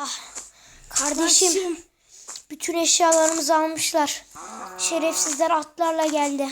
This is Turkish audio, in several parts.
Ah, kardeşim Kardeşim. bütün eşyalarımızı almışlar. Şerefsizler atlarla geldi.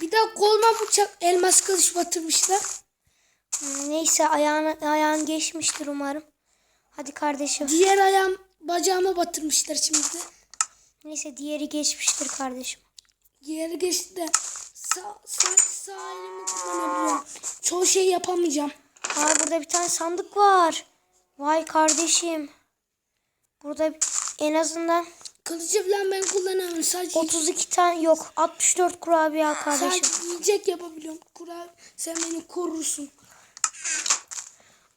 Bir de koluma bıçak elmas kılıç batırmışlar. Hmm, Neyse ayağını, ayağın geçmiştir umarım. Hadi kardeşim. Diğer ayağım bacağıma batırmışlar şimdi. Neyse diğeri geçmiştir kardeşim. Diğeri geçti de sağ, sağ, sağ elimi kullanabiliyorum. Çoğu şey yapamayacağım. Aa burada bir tane sandık var. Vay kardeşim. Burada en azından Kılıcı falan ben kullanamıyorum. Sadece, 32 tane yok 64 kurabiye al kardeşim. sadece yiyecek yapabiliyorum. Kural sen beni korursun.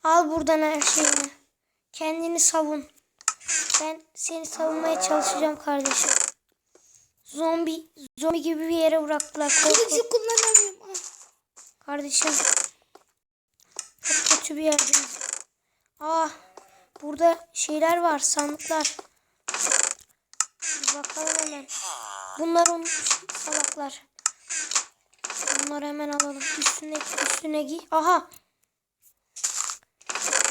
Al buradan her şeyini. Kendini savun. Ben seni savunmaya çalışacağım kardeşim. Zombi, zombi gibi bir yere bıraktılar. Kılıcı kullanamıyorum. Ah. Kardeşim. Çok kötü bir yerdeyiz. Aa, burada şeyler var, sandıklar. Bir bakalım hemen. Bunlar onun salaklar. Bunları hemen alalım. Üstüne, üstüne giy. Aha.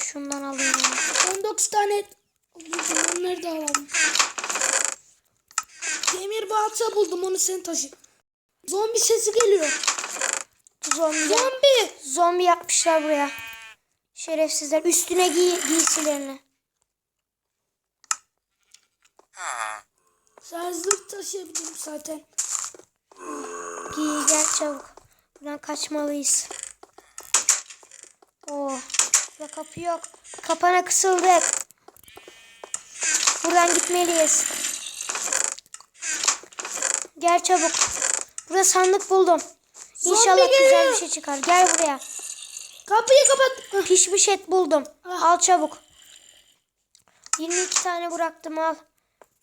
Şundan alayım. yani. 19 tane buldum. Onları da alalım. Demir balta buldum. Onu sen taşı. Zombi sesi geliyor. Zombi. Zombi. Zombi yapmışlar buraya. Şerefsizler. Üstüne giy giysilerini. Sen zırh taşıyabilirim zaten. Giy gel çabuk. Buradan kaçmalıyız. Oo. Burada kapı yok. Kapana kısıldık. Buradan gitmeliyiz. Gel çabuk. Burada sandık buldum. İnşallah Zombi güzel geliyor. bir şey çıkar. Gel buraya. Kapıyı kapat. Pişmiş et buldum. Ah. Al çabuk. 22 tane bıraktım al.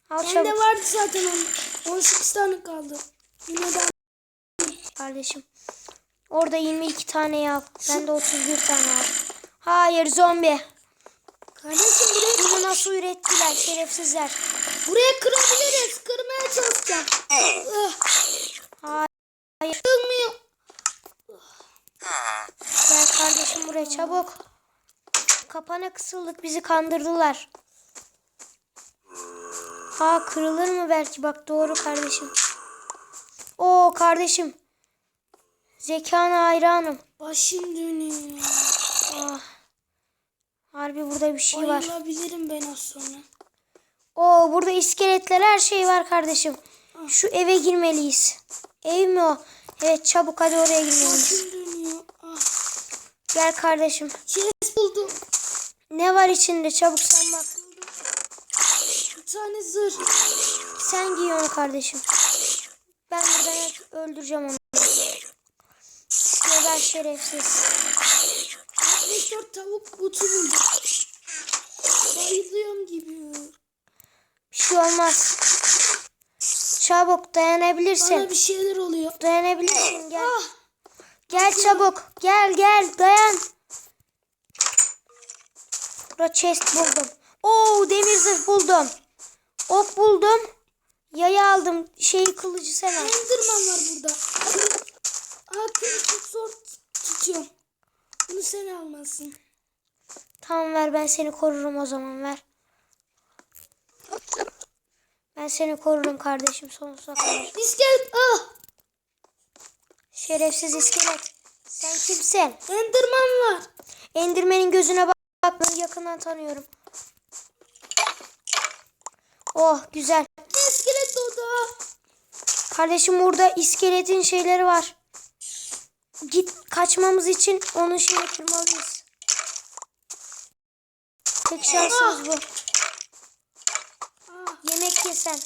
Al Bende çabuk vardı zaten onun. 18 tane kaldı. Yine de kardeşim. Orada 22 tane al. Ben de 31 tane al. Hayır zombi. Kardeşim buraya, Bunu nasıl ürettiler şerefsizler. buraya kırabiliriz. Kırmaya çalışacağım. Hayır. Kırmıyor. Gel kardeşim buraya çabuk. Kapana kısıldık bizi kandırdılar. Ha kırılır mı belki bak doğru kardeşim. Oo kardeşim. Zekana hayranım. Başım dönüyor. Ah. Harbi burada bir şey var. Bayılabilirim ben az sonra. Oo burada iskeletler her şey var kardeşim. Şu eve girmeliyiz. Ev mi o? Evet çabuk hadi oraya girmeliyiz. Gel kardeşim. Chest buldum. Ne var içinde çabuk sen bak. Bir tane zırh. Sen giy onu kardeşim. Ben buradan öldüreceğim onu. Geber şerefsiz. 64 tavuk butu buldum. Bayılıyorum gibi. Bir şey olmaz. Çabuk dayanabilirsin. Bana bir şeyler oluyor. Dayanabilirsin gel. Ah. Gel çabuk. Gel gel dayan. Burada chest buldum. Oo demir zırh buldum. Ok buldum. Yayı aldım. Şeyi kılıcı sen al. Enderman var burada. Aa kritik zor tutuyorum. Bunu sen almasın. Tamam ver ben seni korurum o zaman ver. Ben seni korurum kardeşim sonsuza kadar. İskelet ah. Şerefsiz iskelet. Sen kimsin? Enderman var. Endirmenin gözüne bak. ben yakından tanıyorum. Oh güzel. İskelet doğdu. Kardeşim burada iskeletin şeyleri var. Git kaçmamız için onun şeyini kırmalıyız. Tek şansımız bu. Ah. Yemek yesen.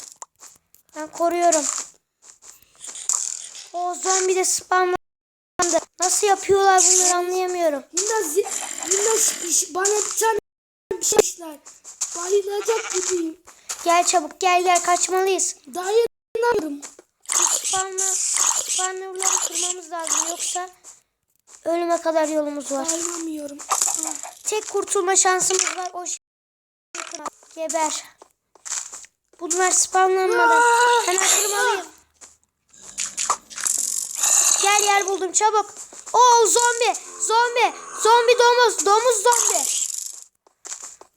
Ben koruyorum. O zombi de spawnlandı. Nasıl yapıyorlar bunları anlayamıyorum. Yine, yine bana bir tane bir şey işler. Bayılacak gibiyim. Gel çabuk gel gel kaçmalıyız. Dayanamıyorum. Spawnla, spawnerları kırmamız lazım yoksa ölüme kadar yolumuz var. Dayanamıyorum. Tek kurtulma şansımız var o şey. Geber. Bunlar spawnlanmadan Ah! hemen kırmalıyım. Gel yer buldum çabuk. Oo zombi, zombi, zombi domuz, domuz zombi.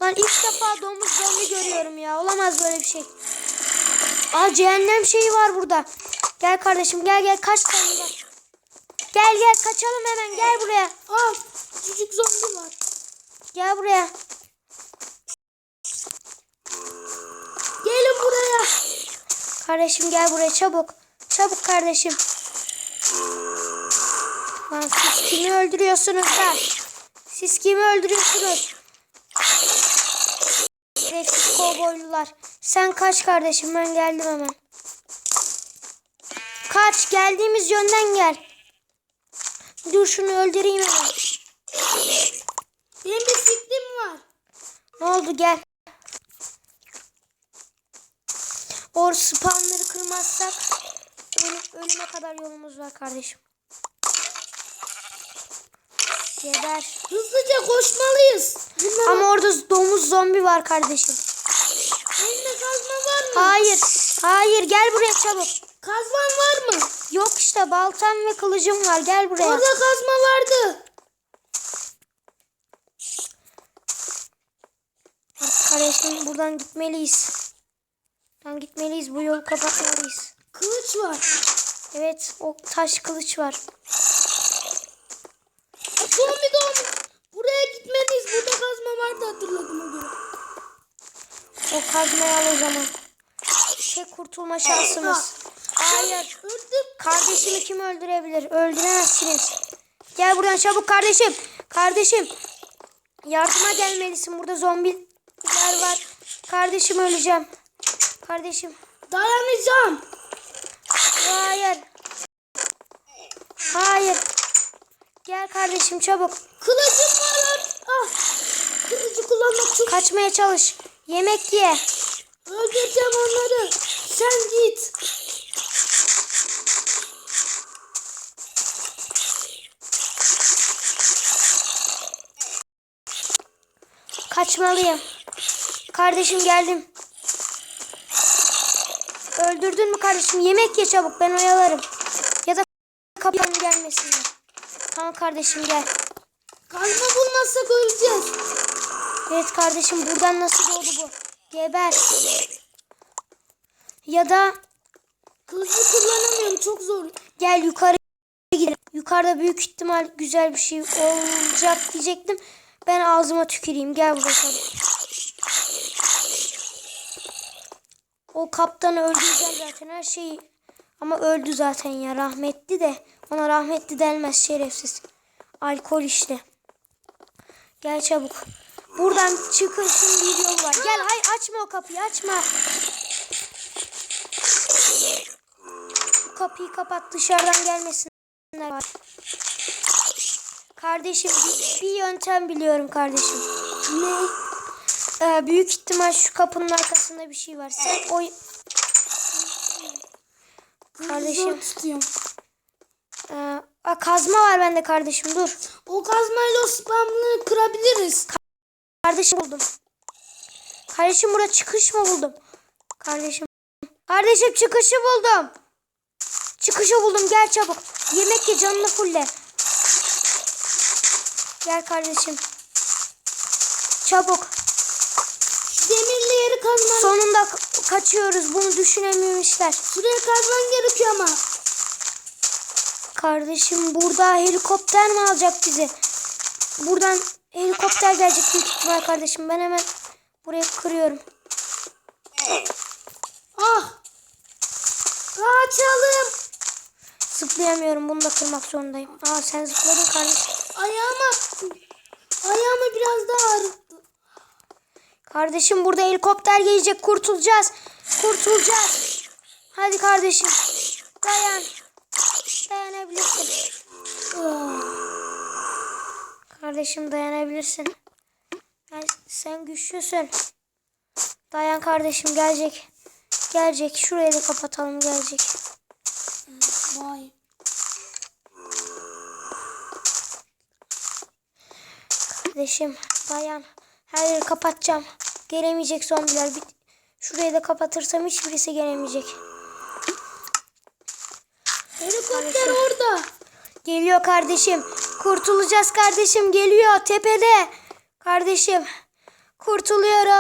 Lan ilk defa domuz zombi görüyorum ya. Olamaz böyle bir şey. Aa cehennem şeyi var burada. Gel kardeşim gel gel kaç tane var. Gel gel kaçalım hemen gel buraya. Aa küçük zombi var. Gel buraya. Gelin buraya. Kardeşim gel buraya çabuk. Çabuk kardeşim. Lan siz kimi öldürüyorsunuz da? Siz kimi öldürüyorsunuz? Gereksiz kovboylular. Sen kaç kardeşim ben geldim hemen. Kaç geldiğimiz yönden gel. Dur şunu öldüreyim hemen. Benim bir fikrim var. Ne oldu gel. O spawnları kırmazsak ölüm, ölüme kadar yolumuz var kardeşim. Geber. Hızlıca koşmalıyız. Bunlar Ama orada domuz zombi var kardeşim. elinde kazma var mı? Hayır. Hayır gel buraya çabuk. Kazman var mı? Yok işte baltam ve kılıcım var. Gel buraya. Orada kazma vardı. Kardeşim buradan gitmeliyiz. Buradan gitmeliyiz. Bu yolu kapatmalıyız. Kılıç var. Evet o taş kılıç var. Zombi doğmuş. Buraya gitmeliyiz. Burada kazma vardı hatırladığıma göre. O kazmayı al o zaman. Tek kurtulma şansımız. Hayır. Öldüm. Kardeşimi kim öldürebilir? Öldüremezsiniz. Gel buradan çabuk kardeşim. Kardeşim. Yardıma gelmelisin. Burada zombiler var. Kardeşim öleceğim. Kardeşim. Dayanacağım. Hayır. Hayır. Gel kardeşim çabuk. Kılıcım var. Ah. Kılıcı kullanmak çok... Kaçmaya çalış. Yemek ye. Öldüreceğim onları. Sen git. Kaçmalıyım. Kardeşim geldim. Öldürdün mü kardeşim? Yemek ye çabuk ben oyalarım. Ya da kapının gelmesinler. Tamam kardeşim gel. Kazma bulmazsak öleceğiz. Evet kardeşim buradan nasıl doğdu bu? Geber. Ya da Kılıcı kullanamıyorum. Çok zor. gel yukarı gidelim. Yukarıda büyük ihtimal güzel bir şey olacak diyecektim. Ben ağzıma tüküreyim. Gel buraya O kaptanı öldüreceğim zaten her şeyi. Ama öldü zaten ya rahmetli de. Ona rahmetli denmez şerefsiz. Alkol işte. Gel çabuk. Buradan çıkışın bir yolu var. Gel hay açma o kapıyı açma. Kapıyı kapat dışarıdan gelmesinler var. Kardeşim bir, bir yöntem biliyorum kardeşim. Ne? Ee, büyük ihtimal şu kapının arkasında bir şey var. Sen o Kardeşim. Tutuyorum. Ee, aa, kazma var bende kardeşim dur. O kazmayla o spamları kırabiliriz. Kardeşim buldum. Kardeşim burada çıkış mı buldum? Kardeşim. Kardeşim çıkışı buldum. Çıkışı buldum gel çabuk. Yemek ye canını fulle. Gel kardeşim. Çabuk. Kazman. Sonunda ka- kaçıyoruz. Bunu düşünememişler. Şuraya kazman gerekiyor ama. Kardeşim burada helikopter mi alacak bizi? Buradan helikopter gelecek büyük ihtimal kardeşim. Ben hemen burayı kırıyorum. Ah. Kaçalım. Zıplayamıyorum. Bunu da kırmak zorundayım. Aa sen zıpladın kardeşim. Ayağıma. Ayağıma biraz daha ağrıttı. Kardeşim burada helikopter gelecek. Kurtulacağız. Kurtulacağız. Hadi kardeşim. Dayan. Dayanabilirsin. Ah. Kardeşim dayanabilirsin. Ben, sen güçlüsün. Dayan kardeşim gelecek. Gelecek. Şurayı da kapatalım gelecek. Vay. Kardeşim dayan. Her yeri kapatacağım. Gelemeyecek zombiler. Bir, şurayı da kapatırsam hiçbirisi gelemeyecek. Helikopter orada. Geliyor kardeşim. Kurtulacağız kardeşim. Geliyor tepede. Kardeşim. Kurtuluyorum.